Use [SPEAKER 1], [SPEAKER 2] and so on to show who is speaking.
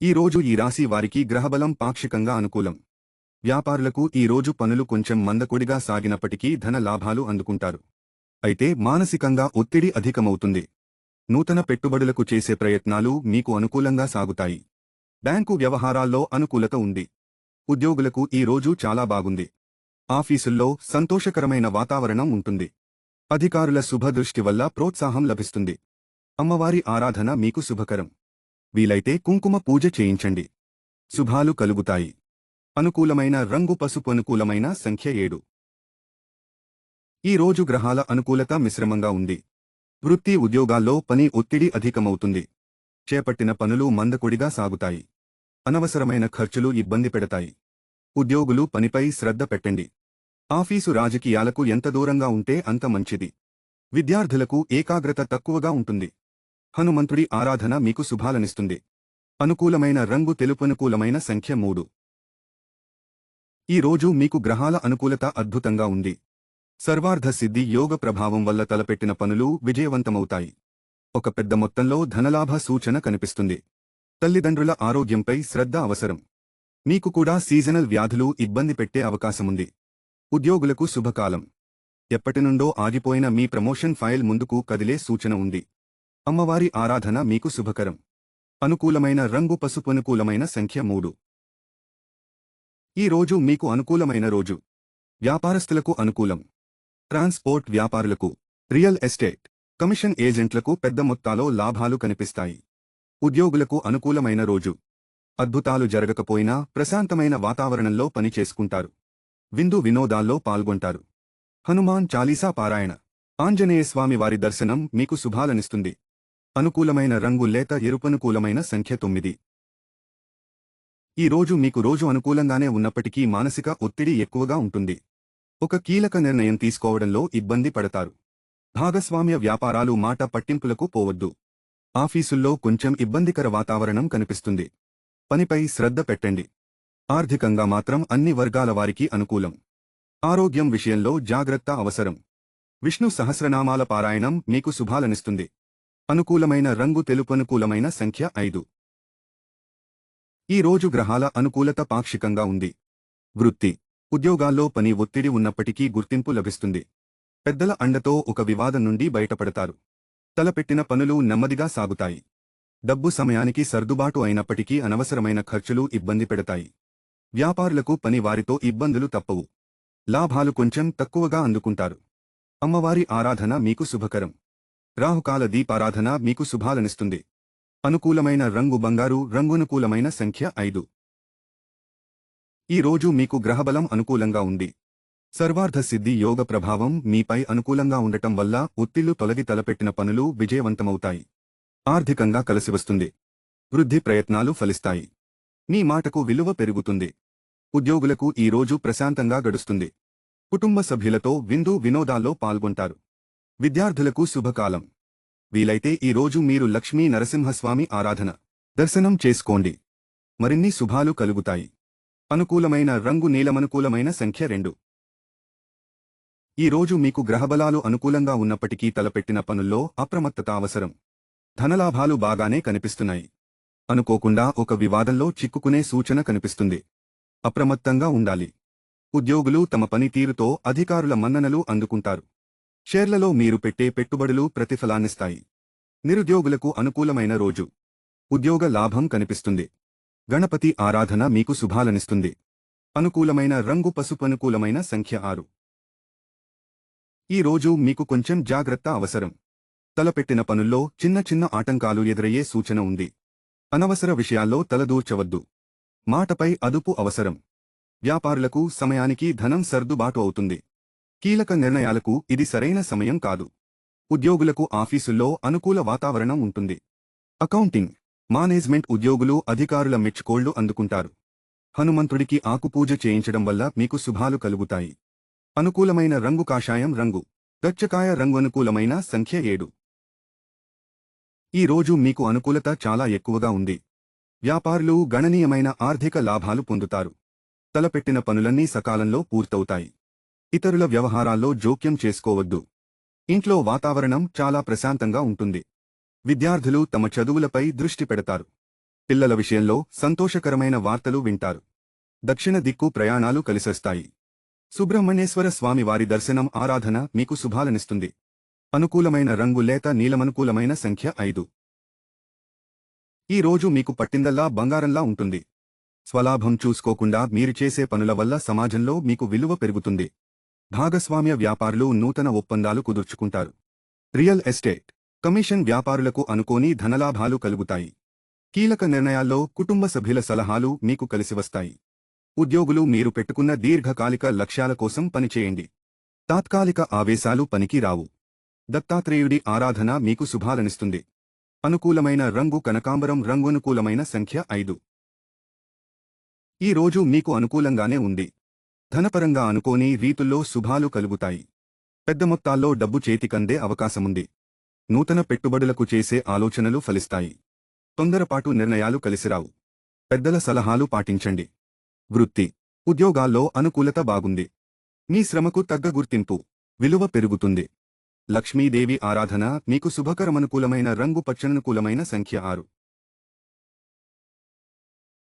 [SPEAKER 1] ఈ రోజు ఈ రాశి వారికి గ్రహబలం పాక్షికంగా అనుకూలం. వ్యాపారులకు ఈ రోజు పనులు కొంచెం మందకొడిగా సాగినప్పటికీ ధన లాభాలు అందుకుంటారు. అయితే మానసికంగా ఒత్తిడి అధికమవుతుంది. నూతన పెట్టుబడులకు చేసే ప్రయత్నాలు మీకు అనుకూలంగా సాగుతాయి. బ్యాంకు వ్యవహారాల్లో అనుకూలత ఉంది. ఉద్యోగులకు ఈ రోజు చాలా బాగుంది. ఆఫీసుల్లో సంతోషకరమైన వాతావరణం ఉంటుంది. అధికారుల శుభదృష్టి వల్ల ప్రోత్సాహం లభిస్తుంది. అమ్మవారి ఆరాధన మీకు శుభకరం. వీలైతే కుంకుమ పూజ చేయించండి. శుభాలు కలుగుతాయి. అనుకూలమైన రంగు పసుపు అనుకూలమైన సంఖ్య ఏడు. ఈ రోజు గ్రహాల అనుకూలత మిశ్రమంగా ఉంది. వృత్తి ఉద్యోగాల్లో పని ఒత్తిడి అధికమవుతుంది. చేపట్టిన పనులు మందకొడిగా సాగుతాయి. అనవసరమైన ఖర్చులు ఇబ్బంది పెడతాయి. ఉద్యోగులు పనిపై శ్రద్ధ పెట్టండి. ఆఫీసు రాజకీయాలకు ఎంత దూరంగా ఉంటే అంత మంచిది. విద్యార్థులకు ఏకాగ్రత తక్కువగా ఉంటుంది. హనుమంతుడి ఆరాధన మీకు శుభాలనిస్తుంది. అనుకూలమైన రంగు తెలుపనుకూలమైన సంఖ్య మూడు. ఈ రోజు మీకు గ్రహాల అనుకూలత అద్భుతంగా ఉంది. సర్వార్ధ సిద్ధి యోగ ప్రభావం వల్ల తలపెట్టిన పనులు విజయవంతమవుతాయి. ఒక పెద్ద మొత్తంలో ధనలాభ సూచన కనిపిస్తుంది. తల్లిదండ్రుల ఆరోగ్యంపై శ్రద్ధ అవసరం. మీకు కూడా సీజనల్ వ్యాధులు ఇబ్బంది పెట్టే అవకాశముంది. ఉద్యోగులకు శుభకాలం. ఎప్పటినుండో ఆగిపోయిన మీ ప్రమోషన్ ఫైల్ ముందుకు కదిలే సూచన ఉంది. అమ్మవారి ఆరాధన మీకు శుభకరం. అనుకూలమైన రంగు పసుపు అనుకూలమైన సంఖ్య మూడు. ఈ రోజు మీకు అనుకూలమైన రోజు. వ్యాపారస్తులకు అనుకూలం. ట్రాన్స్పోర్ట్ వ్యాపారులకు రియల్ ఎస్టేట్ కమిషన్ ఏజెంట్లకు పెద్ద మొత్తాలో లాభాలు కనిపిస్తాయి. ఉద్యోగులకు అనుకూలమైన రోజు. అద్భుతాలు జరగకపోయినా ప్రశాంతమైన వాతావరణంలో పని చేసుకుంటారు. విందు వినోదాల్లో పాల్గొంటారు. హనుమాన్ చాలీసా పారాయణ. ఆంజనేయస్వామి వారి దర్శనం మీకు శుభాలనిస్తుంది. అనుకూలమైన రంగు లేత ఎరుపనుకూలమైన సంఖ్య తొమ్మిది. ఈ రోజు మీకు రోజు అనుకూలంగానే ఉన్నప్పటికీ మానసిక ఒత్తిడి ఎక్కువగా ఉంటుంది. ఒక కీలక నిర్ణయం తీసుకోవడంలో ఇబ్బంది పడతారు. భాగస్వామ్య వ్యాపారాలు మాట పట్టింపులకు పోవద్దు. ఆఫీసుల్లో కొంచెం ఇబ్బందికర వాతావరణం కనిపిస్తుంది. పనిపై శ్రద్ధ పెట్టండి. ఆర్థికంగా మాత్రం అన్ని వర్గాల వారికి అనుకూలం. ఆరోగ్యం విషయంలో జాగ్రత్త అవసరం. విష్ణు సహస్రనామాల పారాయణం మీకు శుభాలనిస్తుంది. అనుకూలమైన రంగు తెలుపనుకూలమైన సంఖ్య ఐదు. ఈ రోజు గ్రహాల అనుకూలత పాక్షికంగా ఉంది. వృత్తి. ఉద్యోగాల్లో పని ఒత్తిడి ఉన్నప్పటికీ గుర్తింపు లభిస్తుంది. పెద్దల అండతో ఒక వివాదం నుండి బయటపడతారు. తలపెట్టిన పనులు నెమ్మదిగా సాగుతాయి. డబ్బు సమయానికి సర్దుబాటు అయినప్పటికీ అనవసరమైన ఖర్చులు ఇబ్బంది పెడతాయి. వ్యాపారులకు పని వారితో ఇబ్బందులు తప్పవు. లాభాలు కొంచెం తక్కువగా అందుకుంటారు. అమ్మవారి ఆరాధన మీకు శుభకరం. రాహుకాల దీపారాధన మీకు శుభాలనిస్తుంది. అనుకూలమైన రంగు బంగారు రంగునుకూలమైన సంఖ్య ఐదు. ఈ రోజు మీకు గ్రహబలం అనుకూలంగా ఉంది. సర్వార్ధ సిద్ధి యోగ ప్రభావం మీపై అనుకూలంగా ఉండటం వల్ల ఒత్తిళ్ళు తొలగి తలపెట్టిన పనులు విజయవంతమవుతాయి. ఆర్థికంగా కలిసివస్తుంది వృద్ధి ప్రయత్నాలు ఫలిస్తాయి. మీ మాటకు విలువ పెరుగుతుంది. ఉద్యోగులకు ఈ రోజు ప్రశాంతంగా గడుస్తుంది. కుటుంబ సభ్యులతో విందు వినోదాల్లో పాల్గొంటారు. విద్యార్థులకు శుభకాలం. వీలైతే ఈ రోజు మీరు లక్ష్మీ నరసింహస్వామి ఆరాధన దర్శనం చేసుకోండి. మరిన్ని శుభాలు కలుగుతాయి. అనుకూలమైన రంగు నీలమనుకూలమైన సంఖ్య రెండు. ఈ రోజు మీకు గ్రహబలాలు అనుకూలంగా ఉన్నప్పటికీ తలపెట్టిన పనుల్లో అప్రమత్తత అవసరం. ధనలాభాలు బాగానే కనిపిస్తున్నాయి. అనుకోకుండా ఒక వివాదంలో చిక్కుకునే సూచన కనిపిస్తుంది. అప్రమత్తంగా ఉండాలి. ఉద్యోగులు తమ పనితీరుతో అధికారుల మన్ననలు అందుకుంటారు. షేర్లలో మీరు పెట్టే పెట్టుబడులు ప్రతిఫలాన్నిస్తాయి. నిరుద్యోగులకు అనుకూలమైన రోజు. ఉద్యోగ లాభం కనిపిస్తుంది. గణపతి ఆరాధన మీకు శుభాలనిస్తుంది. అనుకూలమైన రంగు పసుపు అనుకూలమైన సంఖ్య ఆరు. ఈ రోజు మీకు కొంచెం జాగ్రత్త అవసరం. తలపెట్టిన పనుల్లో చిన్న చిన్న ఆటంకాలు ఎదురయ్యే సూచన ఉంది. అనవసర విషయాల్లో తలదూర్చవద్దు. మాటపై అదుపు అవసరం. వ్యాపారులకు సమయానికి ధనం సర్దుబాటు అవుతుంది. కీలక నిర్ణయాలకు ఇది సరైన సమయం కాదు. ఉద్యోగులకు ఆఫీసుల్లో అనుకూల వాతావరణం ఉంటుంది. అకౌంటింగ్ మేనేజ్మెంట్ ఉద్యోగులు అధికారుల మెచ్చుకోళ్ళు అందుకుంటారు. హనుమంతుడికి ఆకుపూజ చేయించడం వల్ల మీకు శుభాలు కలుగుతాయి. అనుకూలమైన రంగు కాషాయం రంగు గచ్చకాయ రంగు అనుకూలమైన సంఖ్య ఏడు. ఈ రోజు మీకు అనుకూలత చాలా ఎక్కువగా ఉంది. వ్యాపారులు గణనీయమైన ఆర్థిక లాభాలు పొందుతారు. తలపెట్టిన పనులన్నీ సకాలంలో పూర్తవుతాయి. ఇతరుల వ్యవహారాల్లో జోక్యం చేసుకోవద్దు. ఇంట్లో వాతావరణం చాలా ప్రశాంతంగా ఉంటుంది. విద్యార్థులు తమ చదువులపై దృష్టి పెడతారు. పిల్లల విషయంలో సంతోషకరమైన వార్తలు వింటారు. దక్షిణ దిక్కు ప్రయాణాలు కలిసొస్తాయి. సుబ్రహ్మణ్యేశ్వర స్వామి వారి దర్శనం ఆరాధన మీకు శుభాలనిస్తుంది. అనుకూలమైన రంగు లేత నీలమనుకూలమైన సంఖ్య ఐదు. ఈ రోజు మీకు పట్టిందల్లా బంగారంలా ఉంటుంది. స్వలాభం చూసుకోకుండా మీరు చేసే పనుల వల్ల సమాజంలో మీకు విలువ పెరుగుతుంది. భాగస్వామ్య వ్యాపారులు నూతన ఒప్పందాలు కుదుర్చుకుంటారు. Real estate. కమిషన్ వ్యాపారులకు అనుకోని ధనలాభాలు కలుగుతాయి. కీలక నిర్ణయాల్లో కుటుంబ సభ్యుల సలహాలు మీకు కలిసివస్తాయి ఉద్యోగులు మీరు పెట్టుకున్న దీర్ఘకాలిక లక్ష్యాల కోసం పనిచేయండి. తాత్కాలిక ఆవేశాలు పనికి రావు. దత్తాత్రేయుడి ఆరాధన మీకు శుభాలనిస్తుంది. అనుకూలమైన రంగు కనకాంబరం రంగునుకూలమైన సంఖ్య ఐదు. ఈ రోజు మీకు అనుకూలంగానే ఉంది. ధనపరంగా అనుకోని రీతుల్లో శుభాలు కలుగుతాయి. పెద్ద మొత్తాల్లో డబ్బు చేతికందే అవకాశముంది. నూతన పెట్టుబడులకు చేసే ఆలోచనలు ఫలిస్తాయి. తొందరపాటు నిర్ణయాలు కలిసిరావు. పెద్దల సలహాలు పాటించండి. వృత్తి. ఉద్యోగాల్లో అనుకూలత బాగుంది. మీ శ్రమకు తగ్గ గుర్తింపు. విలువ పెరుగుతుంది. లక్ష్మీదేవి ఆరాధన మీకు శుభకరమనుకూలమైన రంగు పచ్చననుకూలమైన సంఖ్య ఆరు.